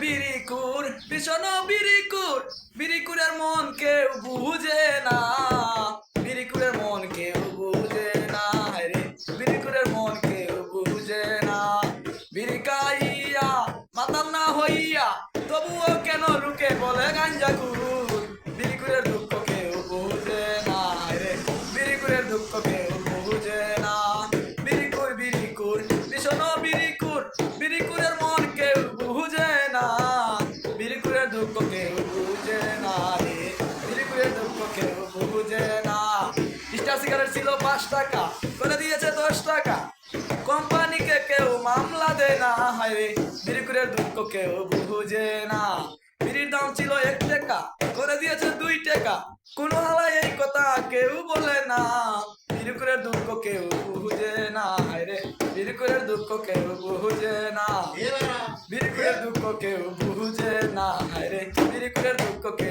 বিরিকুর, ভীষণ বিরিকুর। বিরিকুরের মন কেউ বুঝে না। বিরিকুরের মন কেউ বুঝে না রে। বিরিকুরের মন কেউ বুঝে না। বিরিকাইয়া, মাতাল না হইয়া, তবুও কেন লুকে বলে গাঞ্জা কুর? বুঝে না। স্টার সিগারেট ছিল পাঁচ টাকা করে দিয়েছে দশ টাকা। কোম্পানিকে কেউ মামলা দেয় না হায় রে বিরিকুরের দুঃখ কেউ বুঝে না। বিড়ির দাম ছিল এক টাকা করে দিয়েছে দুই টাকা। কোনো হালায় এই কথা কেউ বলে না। বিরিকুরের দুঃখ কেউ বুঝে না হায় রে বিরিকুরের দুঃখ কেউ বুঝে না। বিরিকুরের দুঃখ কেউ বুঝে না হায় রে বিরিকুরের দুঃখ কেউ